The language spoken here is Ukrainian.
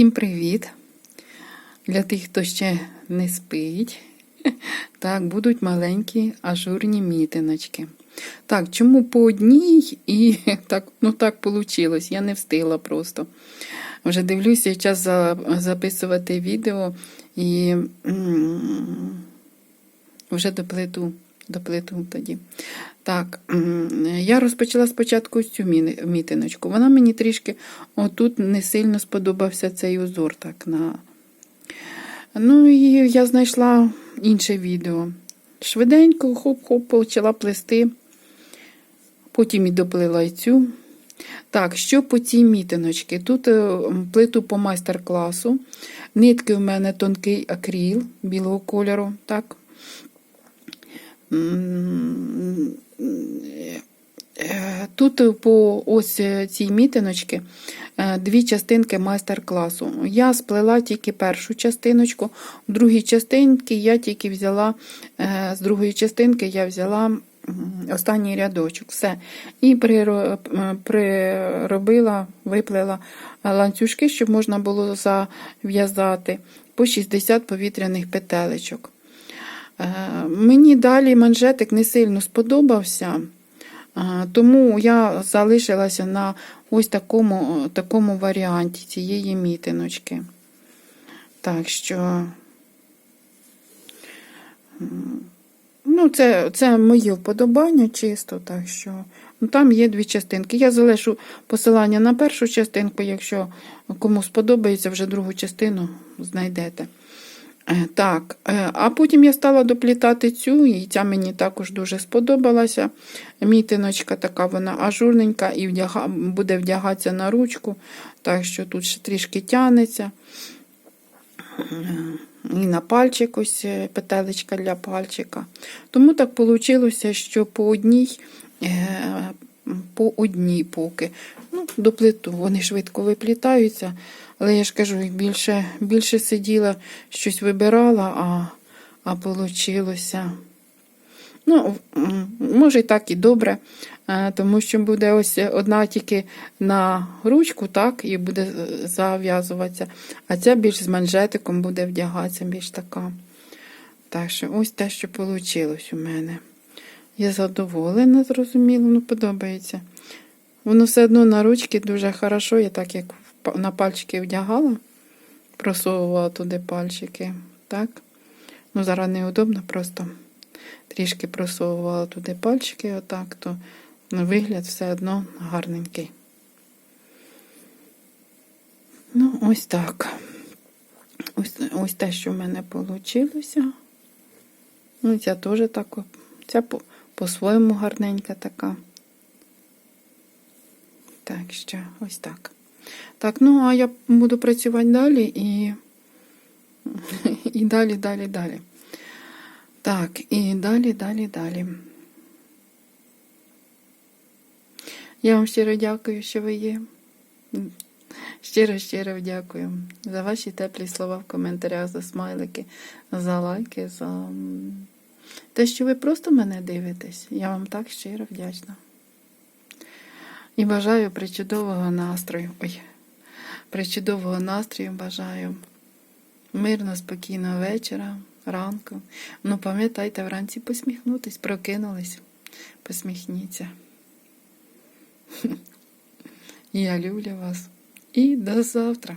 Всім привіт! Для тих, хто ще не спить, так, будуть маленькі ажурні мітиночки. Так, чому по одній і так, ну так вийшло, я не встигла просто. Вже дивлюся час за, записувати відео і м, вже доплету, доплету тоді. Так, я розпочала спочатку цю мітиночку. Вона мені трішки отут не сильно сподобався цей узор. так, на... Ну і я знайшла інше відео. Швиденько, хоп-хоп, почала плести. Потім і доплила і цю. Так, що по цій мітиночці? Тут е, плиту по майстер-класу. Нитки у мене тонкий акріл білого кольору. так. Е, Тут по ось цій мітиночці е, дві частинки майстер-класу. Я сплела тільки першу частиночку, в другій частинці я тільки взяла, е, з другої частинки я взяла останній рядочок. Все. І е, приробила, виплела ланцюжки, щоб можна було зав'язати по 60 повітряних петелечок. Е, Мені далі манжетик не сильно сподобався, е, тому я залишилася на ось такому, такому варіанті цієї мітиночки. Так що, ну, це, це моє вподобання чисто, так що. Ну, там є дві частинки. Я залишу посилання на першу частинку, якщо кому сподобається, вже другу частину знайдете. Е, Так, е, а потім я стала доплітати цю, і ця мені також дуже сподобалася. Мітиночка така, вона ажурненька і вдяга, буде вдягатися на ручку, так що тут ще трішки тянеться. І на пальчик ось е, петелечка для пальчика. Тому так вийшло, що по одній, по одній поки. Ну, доплету, вони швидко виплітаються. Але я ж кажу, більше, більше сиділа, щось вибирала, а, а получилося. Ну, може, і так і добре, е, тому що буде ось одна тільки на ручку, так, і буде зав'язуватися, а ця більш з манжетиком буде вдягатися, більш така. Так що ось те, що вийшло у мене. Я задоволена, зрозуміло, ну подобається. Воно все одно на ручки дуже хорошо, я так як на пальчики вдягала, просовувала туди пальчики. Так? Ну, зараз неудобно, просто трішки просовувала туди пальчики, отак, то вигляд все одно гарненький. Ну, ось так. Ось, ось те, що в мене вийшло. Ну, ця теж так, ця по- по-своєму гарненька така. Так що, ось так. Так, ну а я буду працювати далі і, і далі, далі, далі. Так, і далі, далі, далі. Я вам щиро дякую, що ви є. Щиро, щиро дякую за ваші теплі слова в коментарях, за смайлики, за лайки, за те, що ви просто мене дивитесь. Я вам так щиро вдячна. І бажаю причудового настрою. Ой, причудового настрою бажаю. Мирно, спокійного вечора, ранку. Ну, пам'ятайте, вранці посміхнутись, прокинулись. Посміхніться. Я люблю вас. І до завтра.